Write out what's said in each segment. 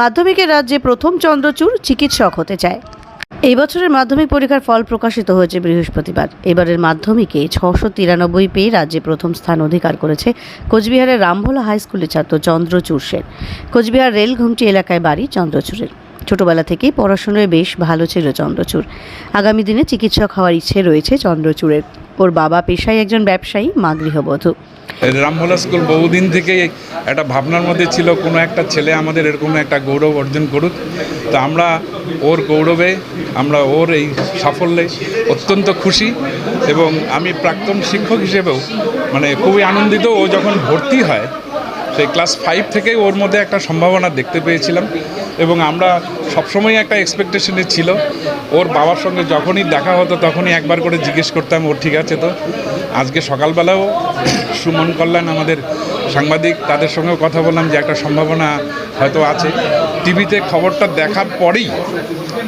মাধ্যমিকের রাজ্যে প্রথম চন্দ্রচূড় চিকিৎসক হতে চায়। এই বছরের মাধ্যমিক পরীক্ষার ফল প্রকাশিত হয়েছে বৃহস্পতিবার। এবারের মাধ্যমিকে ছশো তিরানব্বই পেয়ে রাজ্যে প্রথম স্থান অধিকার করেছে কোচবিহারের রামভোলা হাই স্কুলের ছাত্র চন্দ্রচূড় সেন। কোচবিহার রেলঘুমটি এলাকায় বাড়ি চন্দ্রচূড়ের। ছোটবেলা থেকেই পড়াশোনায় বেশ ভালো ছিল চন্দ্রচূড়। আগামী দিনে চিকিৎসক হওয়ার ইচ্ছে রয়েছে চন্দ্রচূড়ের। ওর বাবা পেশায় একজন ব্যবসায়ী, মা গৃহবধূ। রামভোলা স্কুল বহুদিন থেকেই একটা ভাবনার মধ্যে ছিল, কোনো একটা ছেলে আমাদের এরকম একটা গৌরব অর্জন করুক। তো আমরা ওর গৌরবে, আমরা ওর এই সাফল্যে অত্যন্ত খুশি এবং আমি প্রাক্তন শিক্ষক হিসেবেও মানে খুবই আনন্দিত, ও যখন ভর্তি হয়, সেই ক্লাস ফাইভ থেকেই ওর মধ্যে একটা সম্ভাবনা দেখতে পেয়েছিলাম এবং আমরা সবসময় একটা এক্সপেকটেশনে ছিল ওর বাবার সঙ্গে যখনই দেখা হতো, তখনই একবার করে জিজ্ঞেস করতাম, ওর ঠিক আছে তো? আজকে সকালবেলাও সুমন কল্যাণ আমাদের সাংবাদিক তাদের সঙ্গেও কথা বললাম যে একটা সম্ভাবনা হয়তো আছে। টিভিতে খবরটা দেখার পরেই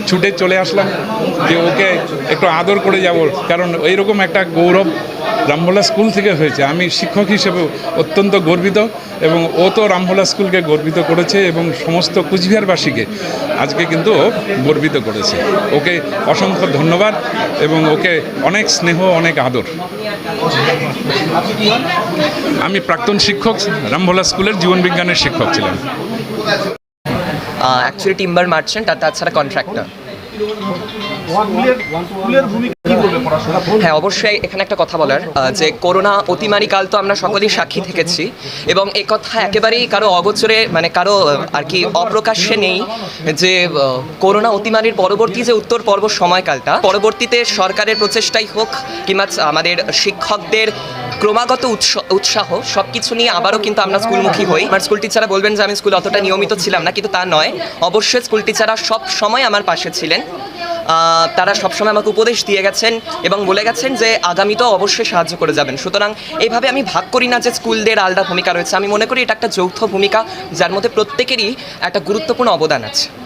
ছুটে চলে আসলাম যে ওকে একটু আদর করে যাব। কারণ এইরকম একটা গৌরব রামভোলা স্কুল থেকে হয়েছে। আমি শিক্ষক হিসেবে অত্যন্ত গর্বিত এবং ও তো রামভোলা স্কুলকে গর্বিত করেছে এবং সমস্ত কুচবিহারবাসীকে আজকে কিন্তু ও গর্বিত করেছে। ওকে অসংখ্য ধন্যবাদ এবং ওকে অনেক স্নেহ, অনেক আদর। আমি প্রাক্তন শিক্ষক রামভোলা স্কুলের জীবন বিজ্ঞানের শিক্ষক ছিলাম। অ্যাকচুয়ালি টিম্বার মার্চেন্ট আর তাছাড়া কন্ট্রাক্টর হ্যাঁ অবশ্যই এখানে একটা কথা বলার যে করোনা অতিমারি কাল তো আমরা সকলেই সাক্ষী থেকেছি এবং এ কথা একেবারেই কারও অগোচরে মানে কারও আর কি অপ্রকাশ্যে নেই যে করোনা অতিমারির পরবর্তী যে উত্তর পর্ব সময়কালটা, পরবর্তীতে সরকারের প্রচেষ্টাই হোক, কিংবা আমাদের শিক্ষকদের ক্রমাগত উৎস- উৎসাহ সব কিছু নিয়ে আবারও কিন্তু আমরা স্কুলমুখী হই। আমার স্কুল টিচাররা বলবেন যে আমি স্কুল অতটা নিয়মিত ছিলাম না, কিন্তু তা নয়। অবশ্যই স্কুল টিচাররা সব সময় আমার পাশে ছিলেন। তারা সবসময় আমাকে উপদেশ দিয়ে গেছেন এবং বলে গেছেন যে আগামীতেও অবশ্যই সাহায্য করে যাবেন। সুতরাং এইভাবে আমি ভাগ করি না যে স্কুলদের আলাদা ভূমিকা রয়েছে। আমি মনে করি এটা একটা যৌথ ভূমিকা, যার মধ্যে প্রত্যেকেরই একটা গুরুত্বপূর্ণ অবদান আছে।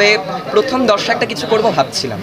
তবে প্রথম দর্শকটা কিছু করব ভাবছিলাম।